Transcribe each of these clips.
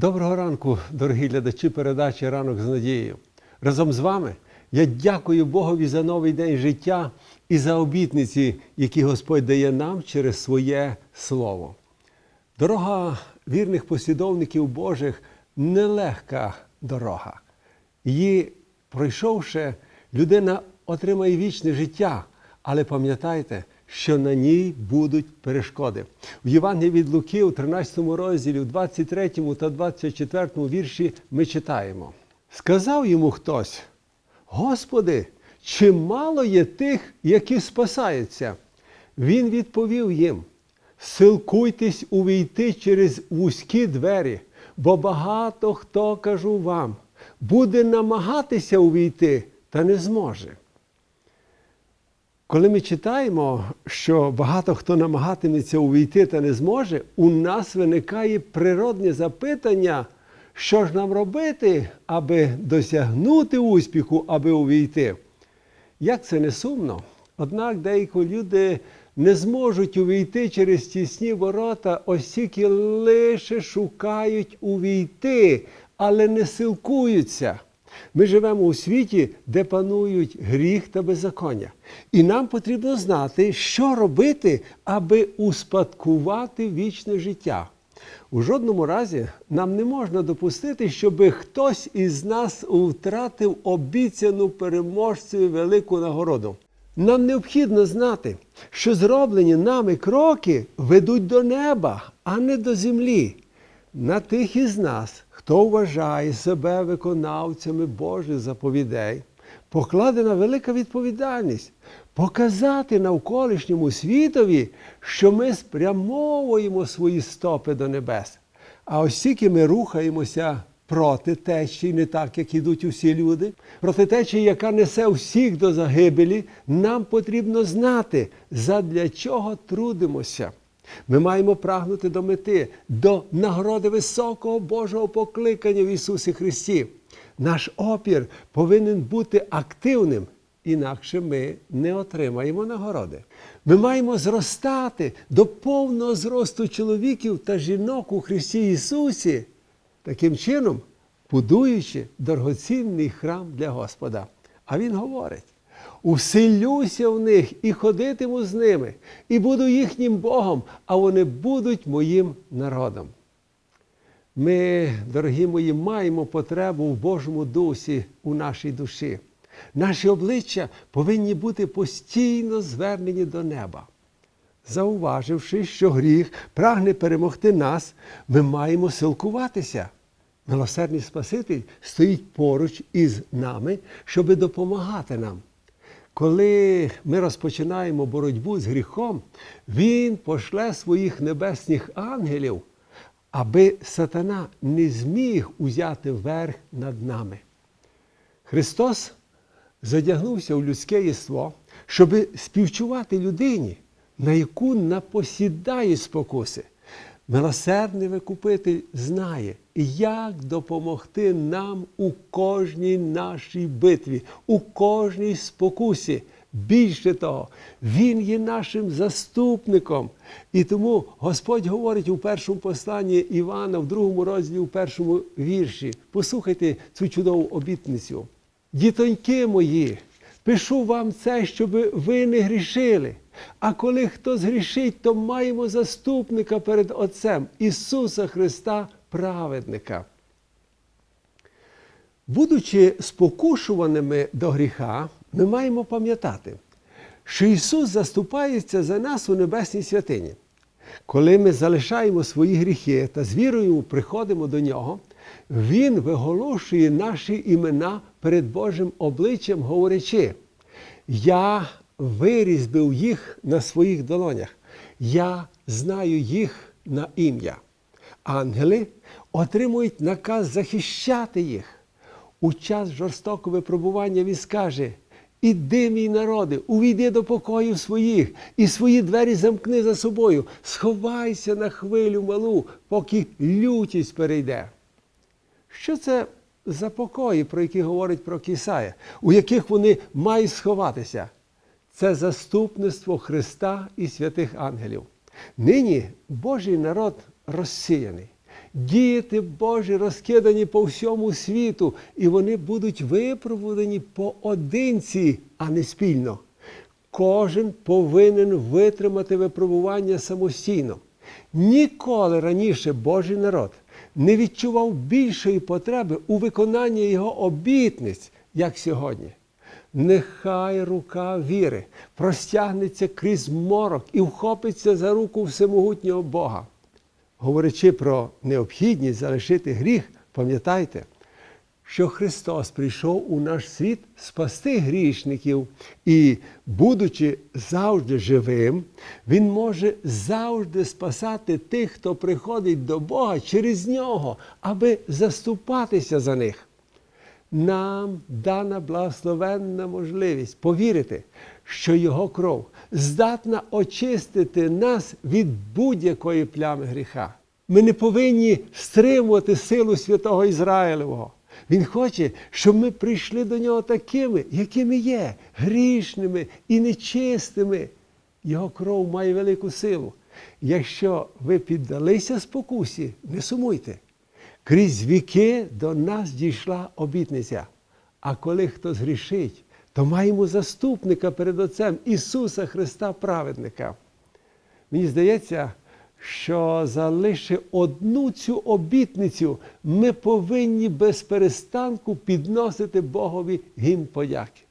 Доброго ранку, дорогі глядачі передачі Ранок з надією. Разом з вами я дякую Богові за новий день життя і за обітниці, які Господь дає нам через своє слово. Дорога вірних послідовників Божих нелегка дорога. Її, пройшовши, людина отримає вічне життя, але пам'ятайте, що на ній будуть перешкоди. В Євангелії від Луки, у 13 розділі, у 23 та 24 вірші ми читаємо. Сказав йому хтось: Господи, чи мало є тих, які спасаються? Він відповів їм: Силкуйтесь увійти через вузькі двері, бо багато хто кажу вам, буде намагатися увійти, та не зможе. Коли ми читаємо, що багато хто намагатиметься увійти та не зможе, у нас виникає природне запитання, що ж нам робити, аби досягнути успіху, аби увійти. Як це не сумно? Однак деякі люди не зможуть увійти через тісні ворота, оскільки лише шукають увійти, але не силкуються. Ми живемо у світі, де панують гріх та беззаконня. І нам потрібно знати, що робити, аби успадкувати вічне життя. У жодному разі нам не можна допустити, щоб хтось із нас втратив обіцяну переможцеві велику нагороду. Нам необхідно знати, що зроблені нами кроки ведуть до неба, а не до землі. На тих із нас, хто вважає себе виконавцями Божих заповідей, покладена велика відповідальність показати навколишньому світові, що ми спрямовуємо свої стопи до небес. А оскільки ми рухаємося проти течії, не так, як ідуть усі люди, проти течії, яка несе всіх до загибелі, нам потрібно знати, задля чого трудимося. Ми маємо прагнути до мети, до нагороди високого Божого покликання в Ісусі Христі. Наш опір повинен бути активним, інакше ми не отримаємо нагороди. Ми маємо зростати до повного зросту чоловіків та жінок у Христі Ісусі, таким чином, будуючи дорогоцінний храм для Господа. А Він говорить: уселюся в них і ходитиму з ними, і буду їхнім Богом, а вони будуть моїм народом. Ми, дорогі мої, маємо потребу в Божому дусі у нашій душі. Наші обличчя повинні бути постійно звернені до неба. Зауваживши, що гріх прагне перемогти нас, ми маємо силкуватися. Милосердний Спаситель стоїть поруч із нами, щоби допомагати нам. Коли ми розпочинаємо боротьбу з гріхом, Він пошле своїх небесних ангелів, аби сатана не зміг узяти верх над нами. Христос задягнувся в людське єство, щоб співчувати людині, на яку напосідає спокуси. Милосердний викупитель знає, як допомогти нам у кожній нашій битві, у кожній спокусі. Більше того, Він є нашим заступником. І тому Господь говорить у першому посланні Івана, в другому розділі, у першому вірші. Послухайте цю чудову обітницю. Дітоньки мої, пишу вам це, щоб ви не грішили. А коли хто згрішить, то маємо заступника перед Отцем Ісуса Христа, праведника. Будучи спокушуваними до гріха, ми маємо пам'ятати, що Ісус заступається за нас у небесній святині. Коли ми залишаємо свої гріхи та з вірою приходимо до Нього, Він виголошує наші імена перед Божим обличчям, говорячи, Я вирізбив їх на своїх долонях, я знаю їх на ім'я. Ангели отримують наказ захищати їх. У час жорстокого випробування він скаже: Іди, мій народи, увійди до покоїв своїх і свої двері замкни за собою, сховайся на хвилю малу, поки лютість перейде. Що це за покої, про які говорить про Кісая, у яких вони мають сховатися? Це заступництво Христа і святих ангелів. Нині Божий народ розсіяний. діти Божі розкидані по всьому світу, і вони будуть випробувані поодинці, а не спільно. Кожен повинен витримати випробування самостійно. Ніколи раніше Божий народ не відчував більшої потреби у виконанні його обітниць, як сьогодні. Нехай рука віри простягнеться крізь морок і вхопиться за руку всемогутнього Бога. Говорячи про необхідність залишити гріх, пам'ятайте, що Христос прийшов у наш світ спасти грішників, і, будучи завжди живим, Він може завжди спасати тих, хто приходить до Бога через нього, аби заступатися за них. Нам дана благословенна можливість повірити, що Його кров здатна очистити нас від будь-якої плями гріха. Ми не повинні стримувати силу святого Ізраїлевого. Він хоче, щоб ми прийшли до нього такими, якими є, грішними і нечистими. Його кров має велику силу. Якщо ви піддалися спокусі, не сумуйте. Крізь віки до нас дійшла обітниця. А коли хто згрішить, то маємо заступника перед Отцем Ісуса Христа Праведника. Мені здається, що за лише одну цю обітницю ми повинні без перестанку підносити Богові гімн подяки.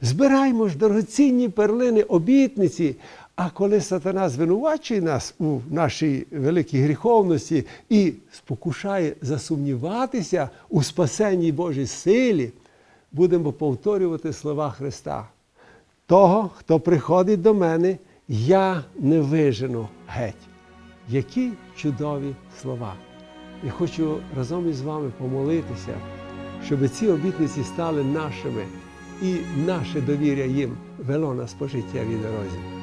Збираємо ж дорогоцінні перлини обітниці, а коли сатана звинувачує нас у нашій великій гріховності і спокушає засумніватися у спасенній Божій силі, будемо повторювати слова Христа. Того, хто приходить до мене, я не вижену геть. Які чудові слова! Я хочу разом із вами помолитися, щоб ці обітниці стали нашими і наше довір'я їм вело нас по життєвій дорозі.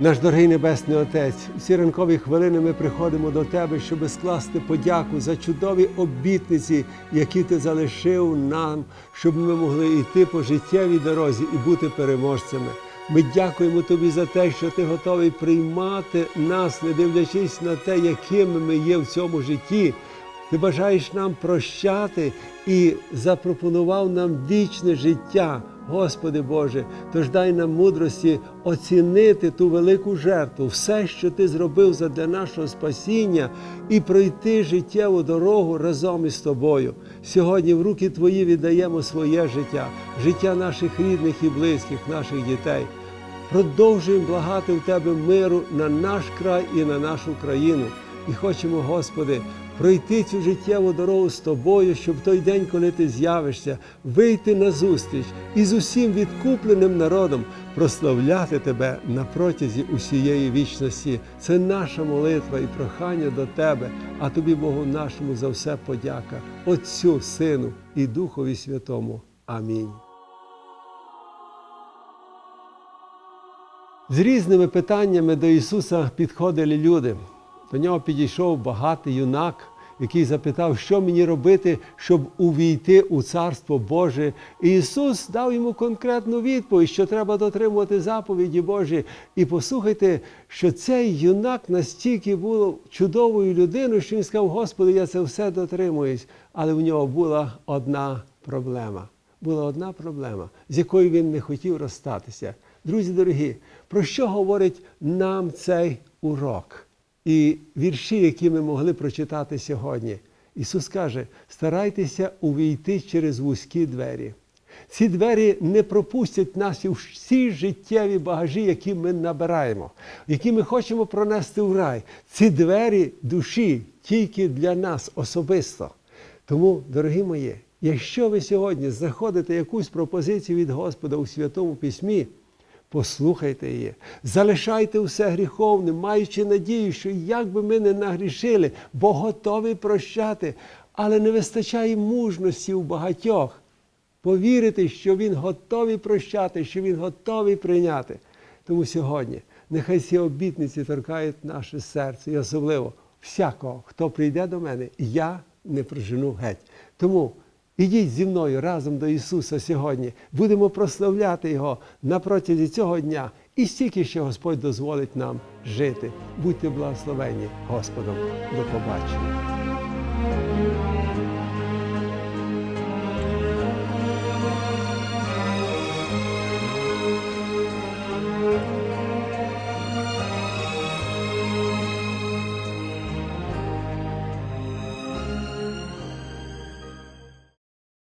Наш дорогий Небесний Отець, у ці ранкові хвилини ми приходимо до Тебе, щоб скласти подяку за чудові обітниці, які Ти залишив нам, щоб ми могли йти по життєвій дорозі і бути переможцями. Ми дякуємо Тобі за те, що Ти готовий приймати нас, не дивлячись на те, якими ми є в цьому житті. Ти бажаєш нам прощати і запропонував нам вічне життя, Господи Боже. Тож дай нам мудрості оцінити ту велику жертву, все, що Ти зробив задля нашого спасіння, і пройти життєву дорогу разом із тобою. Сьогодні в руки Твої віддаємо своє життя, життя наших рідних і близьких, наших дітей. Продовжуємо благати в Тебе миру на наш край і на нашу країну. І хочемо, Господи, пройти цю життєву дорогу з тобою, щоб в той день, коли ти з'явишся, вийти на зустріч і з усім відкупленим народом прославляти тебе на протязі усієї вічності. Це наша молитва і прохання до Тебе, а тобі, Богу нашому, за все подяка, Отцю, Сину і Духові Святому. Амінь. З різними питаннями до Ісуса підходили люди. До нього підійшов багатий юнак, який запитав, що мені робити, щоб увійти у Царство Боже. І Ісус дав йому конкретну відповідь, що треба дотримувати заповіді Божі. І послухайте, що цей юнак настільки був чудовою людиною, що він сказав, Господи, я це все дотримуюсь. Але в нього була одна проблема. Була одна проблема, з якою він не хотів розстатися. Друзі дорогі, про що говорить нам цей урок? І вірші, які ми могли прочитати сьогодні. Ісус каже: старайтеся увійти через вузькі двері. Ці двері не пропустять нас у всі життєві багажі, які ми набираємо, які ми хочемо пронести в рай. Ці двері душі тільки для нас особисто. Тому, дорогі мої, якщо ви сьогодні знаходите якусь пропозицію від Господа у Святому Письмі, Послухайте її, залишайте все гріховне, маючи надію, що як би ми не нагрішили, бо готові прощати, але не вистачає мужності у багатьох повірити, що Він готовий прощати, що Він готовий прийняти. Тому сьогодні нехай ці обітниці торкають наше серце, і особливо всякого, хто прийде до мене, я не прожену геть. Тому Ідіть зі мною разом до Ісуса сьогодні. Будемо прославляти Його на протязі цього дня і стільки, що Господь дозволить нам жити. Будьте благословені Господом. До побачення.